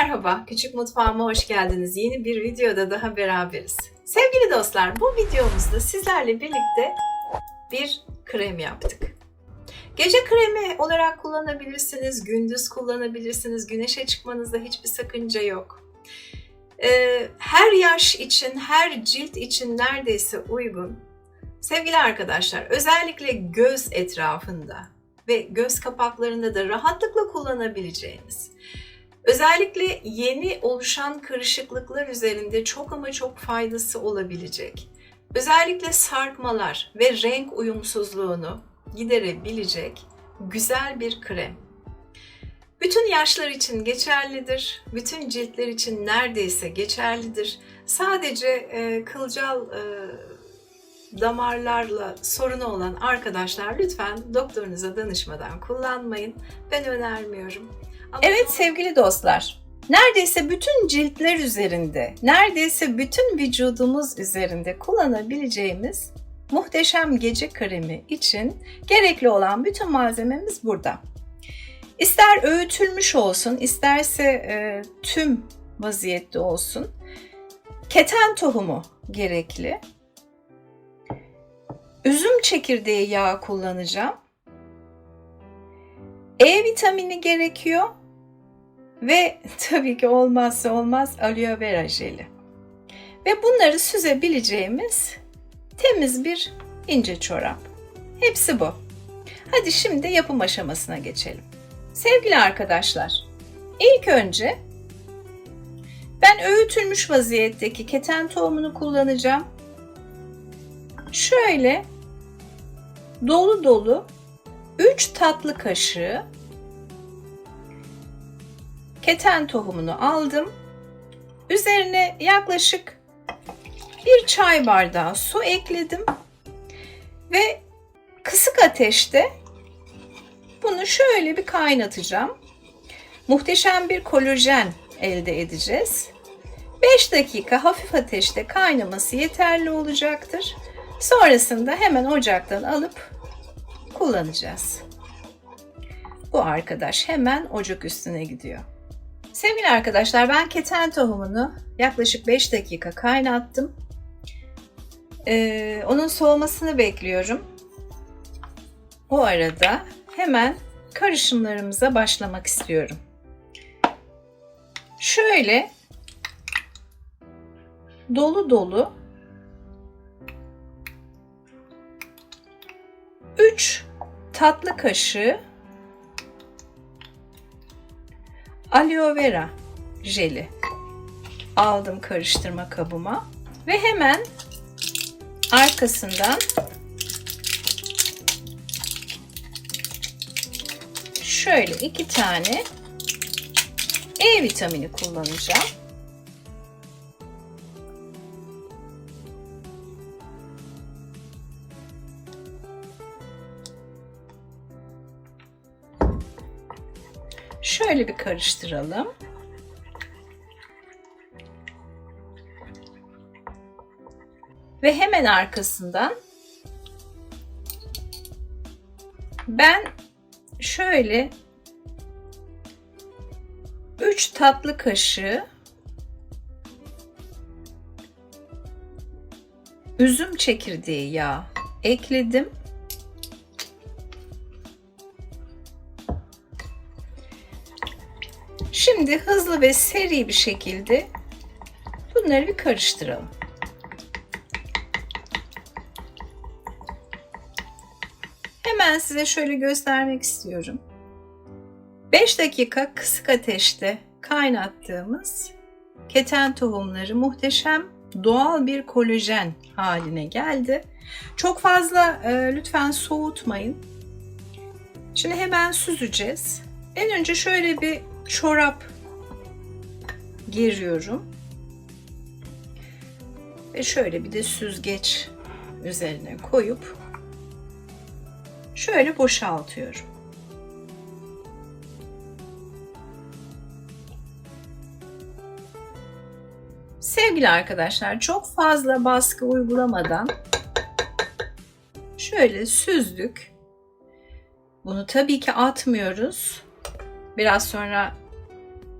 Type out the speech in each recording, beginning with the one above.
merhaba. Küçük mutfağıma hoş geldiniz. Yeni bir videoda daha beraberiz. Sevgili dostlar, bu videomuzda sizlerle birlikte bir krem yaptık. Gece kremi olarak kullanabilirsiniz, gündüz kullanabilirsiniz. Güneşe çıkmanızda hiçbir sakınca yok. Ee, her yaş için, her cilt için neredeyse uygun. Sevgili arkadaşlar, özellikle göz etrafında ve göz kapaklarında da rahatlıkla kullanabileceğiniz Özellikle yeni oluşan kırışıklıklar üzerinde çok ama çok faydası olabilecek. Özellikle sarkmalar ve renk uyumsuzluğunu giderebilecek güzel bir krem. Bütün yaşlar için geçerlidir. Bütün ciltler için neredeyse geçerlidir. Sadece e, kılcal e, damarlarla sorunu olan arkadaşlar lütfen doktorunuza danışmadan kullanmayın. Ben önermiyorum. Evet sevgili dostlar. Neredeyse bütün ciltler üzerinde, neredeyse bütün vücudumuz üzerinde kullanabileceğimiz muhteşem gece kremi için gerekli olan bütün malzememiz burada. İster öğütülmüş olsun, isterse e, tüm vaziyette olsun. Keten tohumu gerekli. Üzüm çekirdeği yağı kullanacağım. E vitamini gerekiyor ve tabii ki olmazsa olmaz aloe vera jeli. Ve bunları süzebileceğimiz temiz bir ince çorap. Hepsi bu. Hadi şimdi yapım aşamasına geçelim. Sevgili arkadaşlar, ilk önce ben öğütülmüş vaziyetteki keten tohumunu kullanacağım. Şöyle dolu dolu 3 tatlı kaşığı keten tohumunu aldım. Üzerine yaklaşık bir çay bardağı su ekledim ve kısık ateşte bunu şöyle bir kaynatacağım. Muhteşem bir kolajen elde edeceğiz. 5 dakika hafif ateşte kaynaması yeterli olacaktır. Sonrasında hemen ocaktan alıp kullanacağız. Bu arkadaş hemen ocak üstüne gidiyor. Sevgili arkadaşlar ben keten tohumunu yaklaşık 5 dakika kaynattım. Ee, onun soğumasını bekliyorum. O arada hemen karışımlarımıza başlamak istiyorum. Şöyle dolu dolu 3 tatlı kaşığı aloe vera jeli aldım karıştırma kabıma ve hemen arkasından şöyle iki tane E vitamini kullanacağım. Şöyle bir karıştıralım. Ve hemen arkasından ben şöyle 3 tatlı kaşığı üzüm çekirdeği yağı ekledim. Şimdi hızlı ve seri bir şekilde bunları bir karıştıralım. Hemen size şöyle göstermek istiyorum. 5 dakika kısık ateşte kaynattığımız keten tohumları muhteşem doğal bir kolajen haline geldi. Çok fazla e, lütfen soğutmayın. Şimdi hemen süzeceğiz. En önce şöyle bir çorap giriyorum. Ve şöyle bir de süzgeç üzerine koyup şöyle boşaltıyorum. Sevgili arkadaşlar çok fazla baskı uygulamadan şöyle süzdük. Bunu tabii ki atmıyoruz. Biraz sonra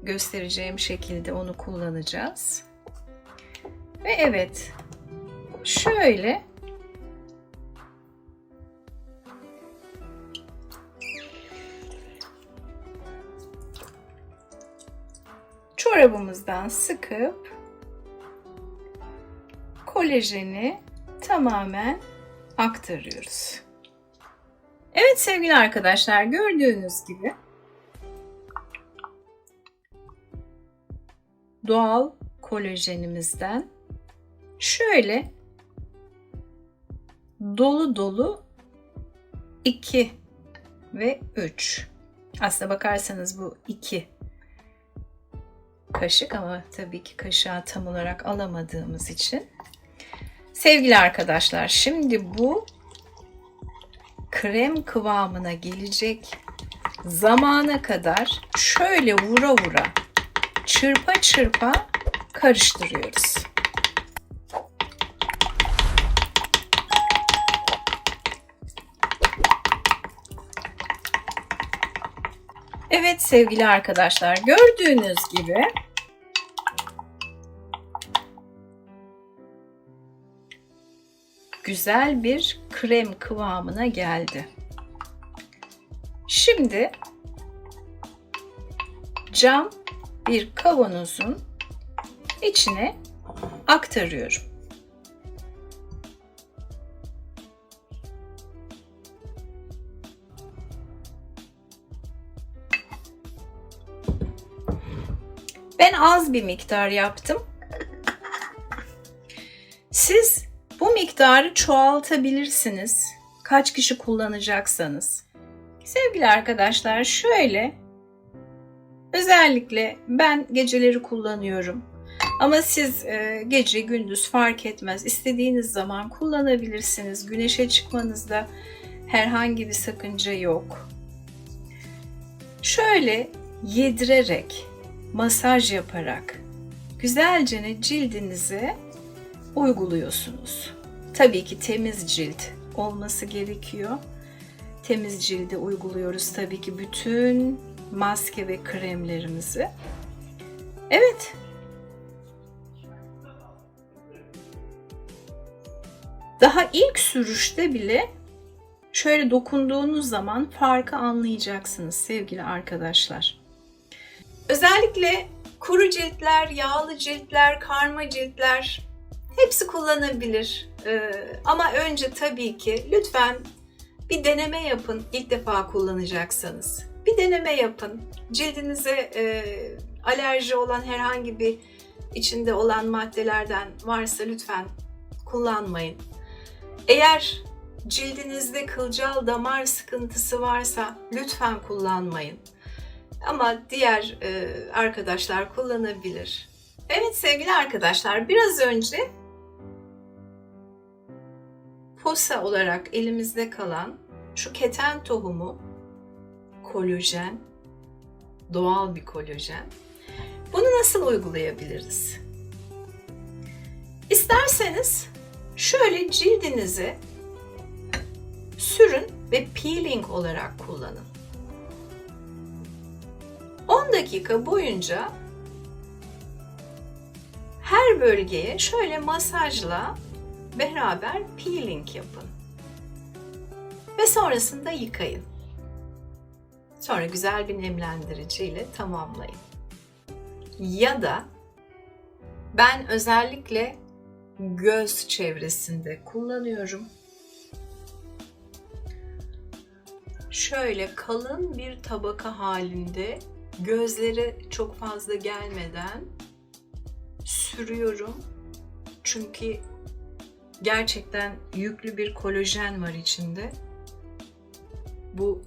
göstereceğim şekilde onu kullanacağız. Ve evet şöyle çorabımızdan sıkıp kolajeni tamamen aktarıyoruz. Evet sevgili arkadaşlar gördüğünüz gibi doğal kolajenimizden şöyle dolu dolu 2 ve 3. Aslına bakarsanız bu 2 kaşık ama tabii ki kaşığa tam olarak alamadığımız için. Sevgili arkadaşlar şimdi bu krem kıvamına gelecek zamana kadar şöyle vura vura çırpa çırpa karıştırıyoruz. Evet sevgili arkadaşlar gördüğünüz gibi güzel bir krem kıvamına geldi. Şimdi cam bir kavanozun içine aktarıyorum. Ben az bir miktar yaptım. Siz bu miktarı çoğaltabilirsiniz. Kaç kişi kullanacaksanız. Sevgili arkadaşlar şöyle özellikle ben geceleri kullanıyorum. Ama siz e, gece gündüz fark etmez. İstediğiniz zaman kullanabilirsiniz. Güneşe çıkmanızda herhangi bir sakınca yok. Şöyle yedirerek, masaj yaparak güzelce cildinize uyguluyorsunuz. Tabii ki temiz cilt olması gerekiyor. Temiz cilde uyguluyoruz tabii ki bütün maske ve kremlerimizi. Evet. Daha ilk sürüşte bile şöyle dokunduğunuz zaman farkı anlayacaksınız sevgili arkadaşlar. Özellikle kuru ciltler, yağlı ciltler, karma ciltler hepsi kullanabilir. Ee, ama önce tabii ki lütfen bir deneme yapın ilk defa kullanacaksanız. Bir deneme yapın. Cildinize e, alerji olan herhangi bir içinde olan maddelerden varsa lütfen kullanmayın. Eğer cildinizde kılcal damar sıkıntısı varsa lütfen kullanmayın. Ama diğer e, arkadaşlar kullanabilir. Evet sevgili arkadaşlar biraz önce posa olarak elimizde kalan şu keten tohumu kolajen, doğal bir kolajen. Bunu nasıl uygulayabiliriz? İsterseniz şöyle cildinizi sürün ve peeling olarak kullanın. 10 dakika boyunca her bölgeye şöyle masajla beraber peeling yapın. Ve sonrasında yıkayın. Sonra güzel bir nemlendirici ile tamamlayın. Ya da ben özellikle göz çevresinde kullanıyorum. Şöyle kalın bir tabaka halinde gözlere çok fazla gelmeden sürüyorum. Çünkü gerçekten yüklü bir kolajen var içinde. Bu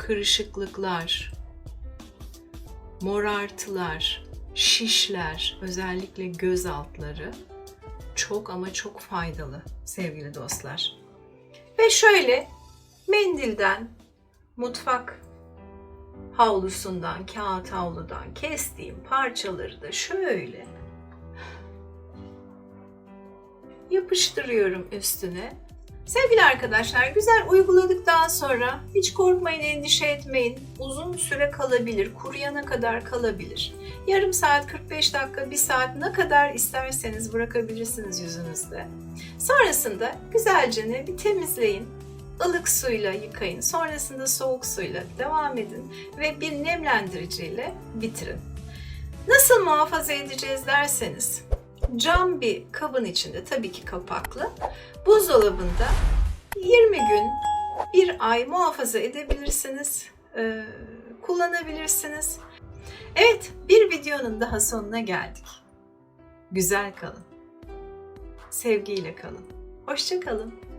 kırışıklıklar, morartılar, şişler, özellikle göz altları çok ama çok faydalı sevgili dostlar. Ve şöyle mendilden, mutfak havlusundan, kağıt havludan kestiğim parçaları da şöyle yapıştırıyorum üstüne. Sevgili arkadaşlar, güzel uyguladıktan sonra hiç korkmayın, endişe etmeyin. Uzun süre kalabilir, kuruyana kadar kalabilir. Yarım saat, 45 dakika, 1 saat ne kadar isterseniz bırakabilirsiniz yüzünüzde. Sonrasında güzelce ne bir temizleyin. ılık suyla yıkayın. Sonrasında soğuk suyla devam edin ve bir nemlendiriciyle bitirin. Nasıl muhafaza edeceğiz derseniz cam bir kabın içinde tabii ki kapaklı buzdolabında 20 gün bir ay muhafaza edebilirsiniz, ee, kullanabilirsiniz. Evet, bir videonun daha sonuna geldik. Güzel kalın. Sevgiyle kalın. Hoşça kalın.